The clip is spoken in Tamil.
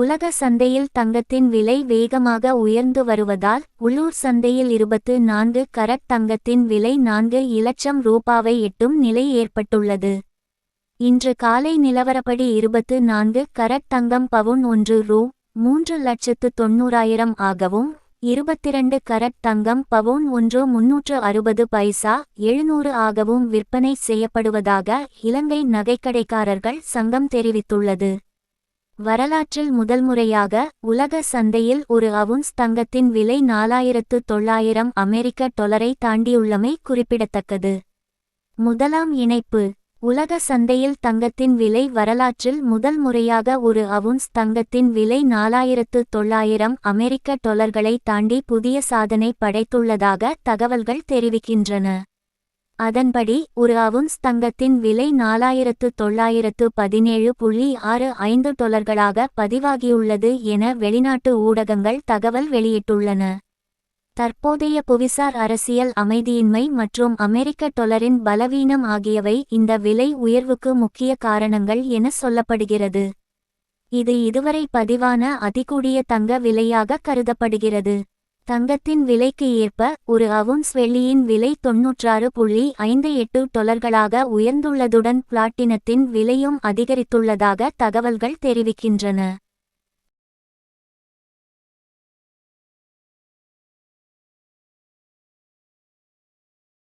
உலக சந்தையில் தங்கத்தின் விலை வேகமாக உயர்ந்து வருவதால் உள்ளூர் சந்தையில் இருபத்து நான்கு கரட் தங்கத்தின் விலை நான்கு இலட்சம் ரூபாவை எட்டும் நிலை ஏற்பட்டுள்ளது. இன்று காலை நிலவரப்படி இருபத்து நான்கு கரட் தங்கம் பவுன் ஒன்று ரூ. மூன்று லட்சத்து தொண்ணூறாயிரம் ஆகவும் இருபத்திரண்டு கரட் தங்கம் பவுன் ஒன்று முன்னூற்று அறுபது பைசா எழுநூறு ஆகவும் விற்பனை செய்யப்படுவதாக இலங்கை நகைக்கடைக்காரர்கள் சங்கம் தெரிவித்துள்ளது. வரலாற்றில் முதல் முறையாக உலக சந்தையில் ஒரு அவுன்ஸ் தங்கத்தின் விலை நாலாயிரத்து தொள்ளாயிரம் அமெரிக்க டொலரை தாண்டியுள்ளமை குறிப்பிடத்தக்கது. முதலாம் இணைப்பு. உலக சந்தையில் தங்கத்தின் விலை வரலாற்றில் முதல் முறையாக ஒரு அவுன்ஸ் தங்கத்தின் விலை நாலாயிரத்து தொள்ளாயிரம் அமெரிக்க டொலர்களை தாண்டி புதிய சாதனை படைத்துள்ளதாக தகவல்கள் தெரிவிக்கின்றன. அதன்படி ஒரு அவுன்ஸ் தங்கத்தின் விலை நாலாயிரத்து தொள்ளாயிரத்து பதினேழு புள்ளி ஆறு ஐந்து டொலர்களாக பதிவாகியுள்ளது என வெளிநாட்டு ஊடகங்கள் தகவல் வெளியிட்டுள்ளன. தற்போதைய புவிசார் அரசியல் அமைதியின்மை மற்றும் அமெரிக்க டொலரின் பலவீனம் ஆகியவை இந்த விலை உயர்வுக்கு முக்கிய காரணங்கள் என சொல்லப்படுகிறது. இது இதுவரை பதிவான அதிகூடிய தங்க விலையாக கருதப்படுகிறது. தங்கத்தின் விலைக்கு ஏற்ப ஒரு அவுன்ஸ் வெள்ளியின் விலை தொன்னூற்றாறு புள்ளி ஐந்து எட்டு டொலர்களாக உயர்ந்துள்ளதுடன் பிளாட்டினத்தின் விலையும் அதிகரித்துள்ளதாக தகவல்கள் தெரிவிக்கின்றன.